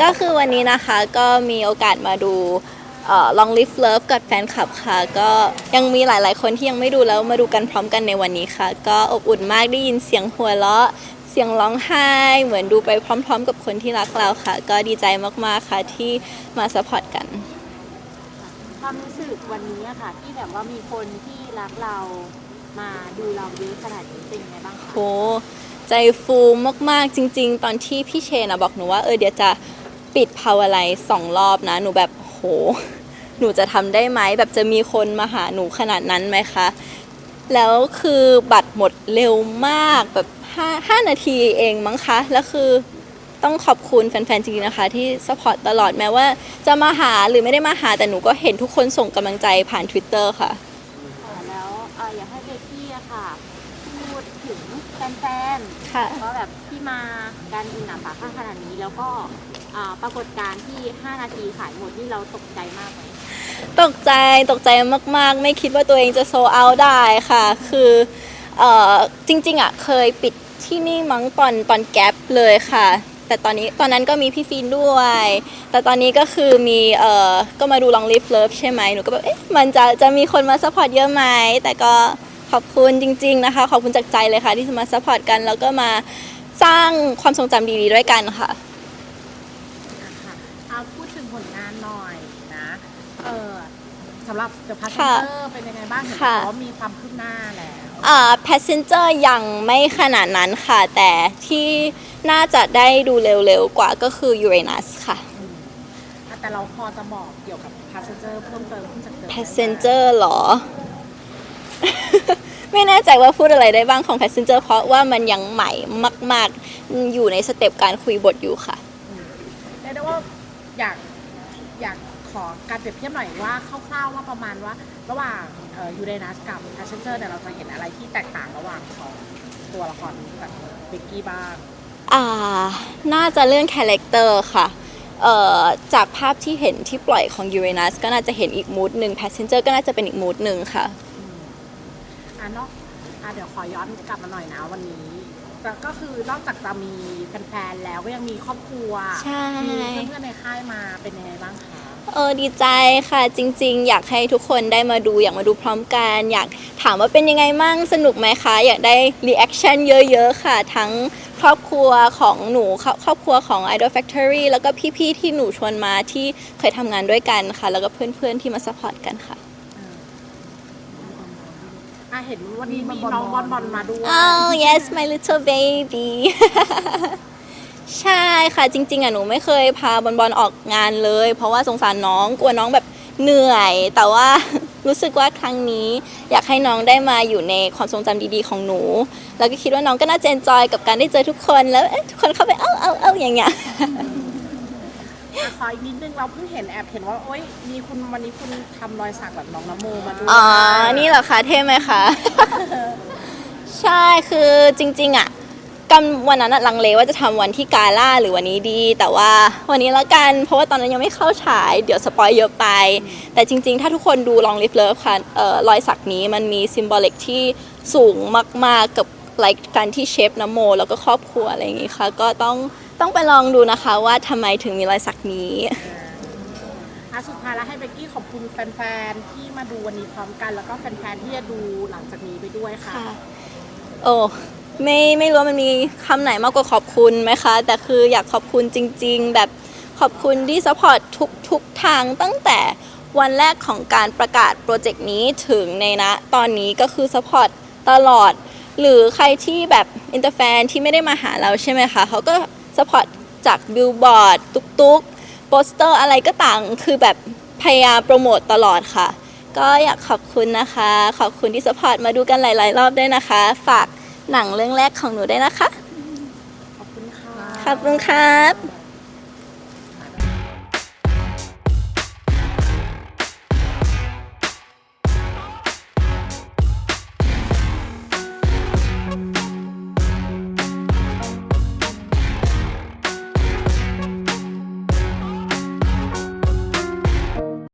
ก็คือวันนี้นะคะก็มีโอกาสมาดูเอ่อ Long Live Love กับแฟนคลับค่ะ ก็ยังมีหลาย ๆ คนที่ยังไม่ดูแล้วมาดูกันพร้อมกันในวันนี้ค่ะ ก็อบอุ่นมากได้ยินเสียงหัวเราะ เสียงร้องไห้ เหมือนดูไปพร้อม ๆ กับคนที่รักเราค่ะ ก็ดีใจมากๆค่ะที่มาสปอร์ตกัน ความรู้สึกวันนี้ค่ะที่แบบว่ามีคนที่รักเรา มาดูเราเยอะขนาดนี้เป็นยังไงบ้างคะโหใจฟูมากๆจริง ๆ ตอนที่พี่เชนอะบอกหนูว่าเออเดี๋ยวจะปิดภาวไลสองรอบนะ หนูแบบโห หนูจะทำได้ไหมแบบจะมีคนมาหาหนูขนาดนั้นไหมคะ แล้วคือบัตรหมดเร็วมากแบบ5 5นาทีเองมั้งคะ แล้วคือต้องขอบคุณแฟนๆจริงๆนะคะ ที่สปอร์ตตลอดแม้ว่าจะมาหาหรือไม่ได้มาหาแต่หนูก็เห็นทุกคนส่งกำลังใจผ่าน Twitter คะค่ะแล้วเอ่ออยากให้เบก กี้อะค่ะพูดถึงแฟนค่ะๆว่าแบบที่มาการอินหนาป่าข้างขนาดนี้ แล้วก็อ่าปรากฏการณ์ที่ 5 นาทีขายหมดที่เราตกใจมากไหมตกใจตกใจมากๆ ไม่คิดว่าตัวเองจะโซเอาได้ค่ะ คือเอ่อจริงๆอะเคยปิดที่นี่มั้งตอนตอนแก๊ปเลยค่ะ แต่ตอนนี้ตอนนั้นก็มีพี่ฟีนด้วย แต่ตอนนี้ก็คือมีเอ่อก็มาดูลองลิฟเลิฟใช่ไหมหนูก็แบบเอ๊ะมันจะจะมีคนมาซัพพอร์ตเยอะไหมแต่ก็ ขอบคุณจริง ๆ นะคะ ขอบคุณจากใจเลยค่ะ ที่จะมาซัพพอร์ตกัน แล้วก็มาสร้างความทรงจำดีๆด้วยกันค่ะ นะคะเอาพูดถึงผลงานหน่อยนะ เออสำหรับ The ค่ะ Passenger เป็นยังไงบ้างเห็นค่ะบอกว่ามีความคืบหน้าแล้ว อ่า passenger ยังไม่ขนาดนั้นค่ะ แต่ที่น่าจะได้ดูเร็วๆกว่าก็คือ Uranus ค่ะอะแต่เราพอจะบอกเกี่ยวกับ Passenger เพิ่มเติมขึ้นจากเดิม passenger เหรอ ไม่แน่ใจว่าพูดอะไรได้บ้างของ passenger เพราะว่ามันยังใหม่มาก ๆ อยู่ในสเต็ปการคุยบทอยู่ค่ะ เรียกได้ว่าอยากอยากขอการเปรียบเทียบหน่อยว่าคร่าวๆว่าประมาณว่า ระหว่างยูเรนัสกับ Passenger เนี่ยเราจะเห็นอะไรที่แตกต่างระหว่างสองตัวละครนี้กับเบกกี้บ้าง อ่า น่าจะเรื่องคาแรคเตอร์ค่ะเอ่อจากภาพที่เห็นที่ปล่อยของ Uranus ก็น่าจะเห็นอีกมูดหนึ่ง passenger ก็น่าจะเป็นอีกมูดหนึ่งค่ะ อะเนอกอะเดี๋ยวขอย้อนกลับมาหน่อยนะวันนี้แต่ก็คือนอกจากจะมีแฟนๆแล้วก็ยังมีครอบครัวใช่ มีเพื่อนๆในค่ายมาเป็นยังไงบ้างคะ เออดีใจค่ะจริง ๆ อยากให้ทุกคนได้มาดูอยากมาดูพร้อมกัน อยากถามว่าเป็นยังไงมั่งสนุกไหมคะ อยากได้รีแอคชั่นเยอะ ๆ ค่ะ ทั้งครอบครัวของหนูครอบครอบครัวของ Idol Factory แล้วก็พี่ ๆ ที่หนูชวนมาที่เคยทำงานด้วยกันค่ะ แล้วก็เพื่อน ๆ ที่มาซัพพอร์ตกันค่ะ อะเห็นวันนี้มีน้องบอลบอลมาด้วย Oh yes my little baby ใช่ค่ะจริง ๆอะหนูไม่เคยพาบอลบอลออกงานเลย เพราะว่าสงสารน้องกลัวน้องแบบเหนื่อย แต่ว่า รู้สึกว่าครั้งนี้ อยากให้น้องได้มาอยู่ในความทรงจำดีๆของหนู แล้วก็คิดว่าน้องก็น่าจะ enjoy กับการได้เจอทุกคนแล้วเอ๊ะทุกคนเข้าไปเอ้าเอ้าเอ้าอย่างเงี้ย ขออีกนิดนึงเราเพิ่งเห็นแอบเห็นว่าโอ๊ยมีคุณวันนี้คุณทำรอยสักแบบน้องนโมมาด้วยอ๋อ นี่เหรอคะเท่ไหมคะ ใช่คือจริง ๆ อะกันวันนั้นอะลังเลว่าจะทำวันที่กาล่าหรือวันนี้ดี แต่ว่าวันนี้ละกัน เพราะว่าตอนนั้นยังไม่เข้าฉาย เดี๋ยวสปอยเยอะไป แต่จริง ๆ ถ้าทุกคนดูลองลิฟเลิฟค่ะเอ่อรอยสักนี้มันมีซิมบอลิกที่สูงมาก ๆ กับไลค์การที่เชฟน้ำโม แล้วก็ครอบครัวอะไรอย่างงี้ค่ะ ก็ต้อง ต้องไปลองดูนะคะว่าทำไมถึงมีรอยสักนี้อะสุดท้ายแล้วให้เบกกี้ขอบคุณแฟนๆที่มาดูวันนี้พร้อมกัน แล้วก็แฟนๆที่จะดูหลังจากนี้ไปด้วยค่ะ ค่ะ โอ้ไม่ไม่รู้ว่ามันมีคำไหนมากกว่าขอบคุณไหมคะ แต่คืออยากขอบคุณจริง ๆ แบบขอบคุณที่สปอร์ตทุกทุกทางตั้งแต่วันแรกของการประกาศโปรเจกต์นี้ถึงในนะตอนนี้ก็คือสปอร์ตตลอด หรือใครที่แบบอินเตอร์แฟนที่ไม่ได้มาหาเราใช่ไหมคะเขาก็ สปอร์ตจากบิลบอร์ดตุกๆโปสเตอร์อะไรก็ต่างคือแบบพยายามโปรโมตตลอดค่ะ ก็อยากขอบคุณนะคะ ขอบคุณที่สปอร์ตมาดูกันหลาย ๆ รอบด้วยนะคะ ฝากหนังเรื่องแรกของหนูด้วยนะคะ ขอบคุณค่ะ ขอบคุณครับ